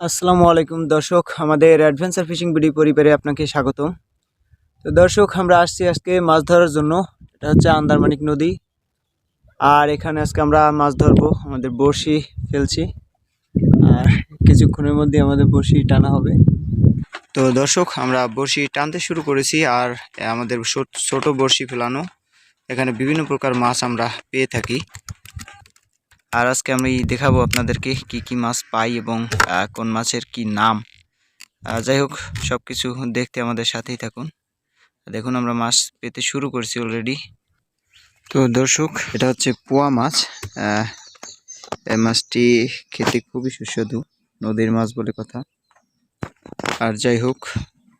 আসসালামু আলাইকুম দর্শক, আমাদের অ্যাডভেঞ্চার ফিশিং ভিডিও পরিবারে আপনাকে স্বাগত তো দর্শক, আমরা আসছি আজকে মাছ ধরার জন্য। এটা হচ্ছে আন্দারমানিক নদী। আর এখানে আজকে আমরা মাছ ধরবো, আমাদের বড়শি ফেলছি। আর কিছুক্ষণের মধ্যে আমাদের বড়শি টানা হবে। তো দর্শক, আমরা বড়শি টানতে শুরু করেছি, আর আমাদের ছোট- ছোট বড়শি ফেলানো। এখানে বিভিন্ন প্রকার মাছ আমরা পেয়ে থাকি। আর আজকে আমি দেখাবো আপনাদেরকে কি কি মাছ পাই এবং কোন মাছের কি নাম। যাই হোক সব কিছু দেখতে আমাদের সাথেই থাকুন। দেখুন, আমরা মাছ পেতে শুরু করছি অলরেডি তো দর্শক, এটা হচ্ছে পোয়া মাছ। এই মাছটি খেতে খুবই সুস্বাদু, নদীর মাছ বলে কথা। আর যাই হোক,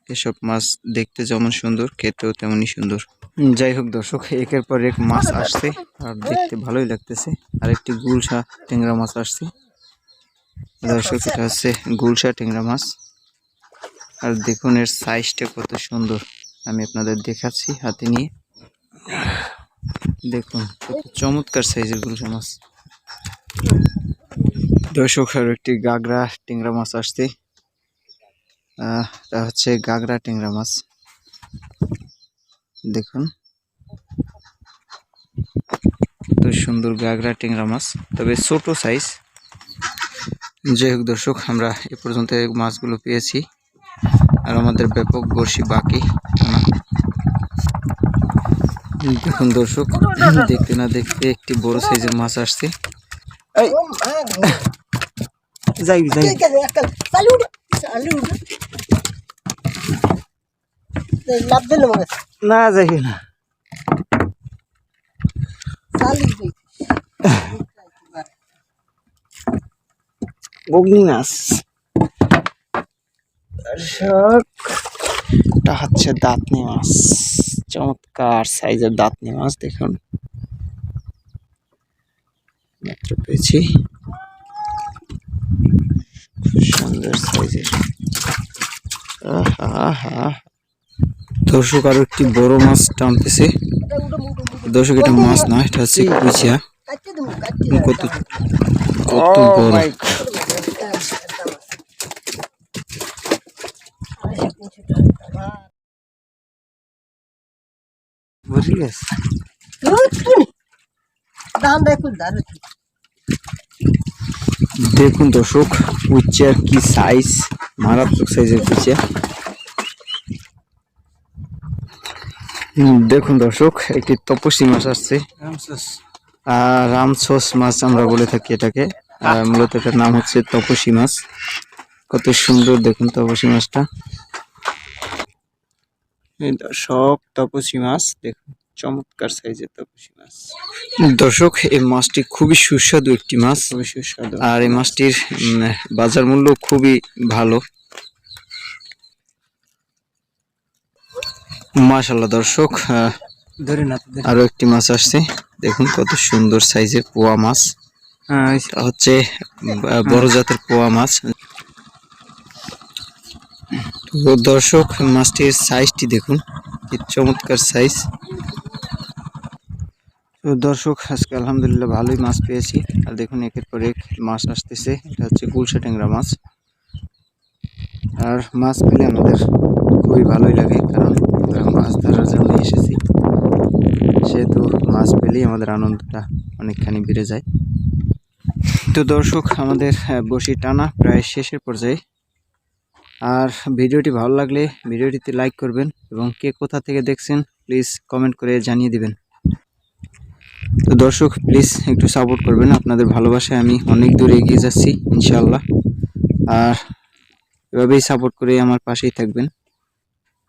এসব মাছ দেখতে যেমন সুন্দর, খেতেও তেমনই সুন্দর। যাই হোক দর্শক একের পর এক মাছ আসছে আর দেখতে ভালোই লাগতেছে। আর একটি গুলশা ট্যাংরা মাছ আসছে। দর্শক এটা হচ্ছে গুলশা ট্যাংরা মাছ। আর দেখুন এর সাইজটা কত সুন্দর। আমি আপনাদের দেখাচ্ছি হাতে নিয়ে। দেখুন কত চমৎকার সাইজের গুলশা মাছ। দর্শক আর একটি গাগরা ট্যাংরা মাছ আসছে। আহ, হচ্ছে গাগরা ট্যাংরা মাছ। দেখুন। কত সুন্দর গাগরা ট্যাংরা মাছ, তবে ছোট সাইজ যাই হোক দর্শক, আমরা এ পর্যন্ত মাছগুলো পেয়েছি। আর আমাদের ব্যাপক বর্ষি বাকি। দেখুন দর্শক, দেখতে না দেখতে একটি বড় সাইজের মাছ আসছে। না যাই না। বগ্নি মাছ দর্শক এটা হচ্ছে দাঁতনি মাছ। চমৎকার সাইজের দাঁতনি মাছ দেখুন। মাত্র পেয়েছি। সুন্দর সাইজের। আহা। দর্শক আরও একটি বড় মাছ টানতেছে। দর্শক এটা মাছ না এটা হচ্ছে কুচিয়া। কত কত বড়। বুঝলি দেখুন দর্শক উচ্চার কি সাইজ মারাত্মক সাইজের কুচিয়া। দেখুন দর্শক একটি তপসী মাছ আসছে। আর রামছস মাছ আমরা বলে থাকি এটাকে। মূলত এটার নাম হচ্ছে তপসী মাছ। কত সুন্দর দেখুন তপসী মাছটা। দর্শক তপসী মাছ দেখুন চমৎকার সাইজের তপসী মাছ। দর্শক এই মাছটি খুবই সুস্বাদু একটি মাছ। খুবই সুস্বাদু। আর এই মাছটির বাজার মূল্য খুবই ভালো। মাশাল্লাহ দর্শক আরও একটি মাছ আসছে। দেখুন কত সুন্দর সাইজের পোয়া মাছ। এটা হচ্ছে বড় জাতের পোয়া মাছ। তো দর্শক মাছটির সাইজটি দেখুন কি চমৎকার সাইজ। তো দর্শক আজকে আলহামদুলিল্লাহ ভালোই মাছ পেয়েছি। আর দেখুন একের পর এক মাছ আসতেছে। এটা হচ্ছে গুলশা ট্যাংরা মাছ। আর মাছ পেলে আমাদের খুবই ভালোই লাগে কারণ মাছ ধরার জন্য এসেছি। সেহেতু মাছ পেলেই আমাদের আনন্দটা অনেকখানি বেড়ে যায়। তো দর্শক, আমাদের বসি টানা প্রায় শেষের পর্যায়ে। আর ভিডিওটি ভালো লাগলে ভিডিওটিতে লাইক করবেন এবং কে কোথা থেকে দেখছেন, প্লিজ কমেন্ট করে জানিয়ে দিবেন। তো দর্শক, প্লিজ একটু সাপোর্ট করবেন। আপনাদের ভালোবাসায় আমি অনেক দূরে এগিয়ে যাচ্ছি ইনশাল্লাহ আর এভাবেই সাপোর্ট করে আমার পাশেই থাকবেন।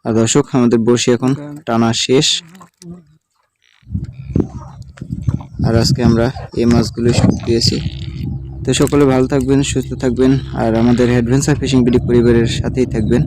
আর দর্শক, আমাদের বসি এখন। টানা শেষ। আর আজকে আমরা এই মাছগুলো দিয়েছি। তো সকলে ভালো থাকবেন, সুস্থ থাকবেন। আর আমাদের অ্যাডভেঞ্চার ফিশিং বিডি পরিবারের সাথেই থাকবেন।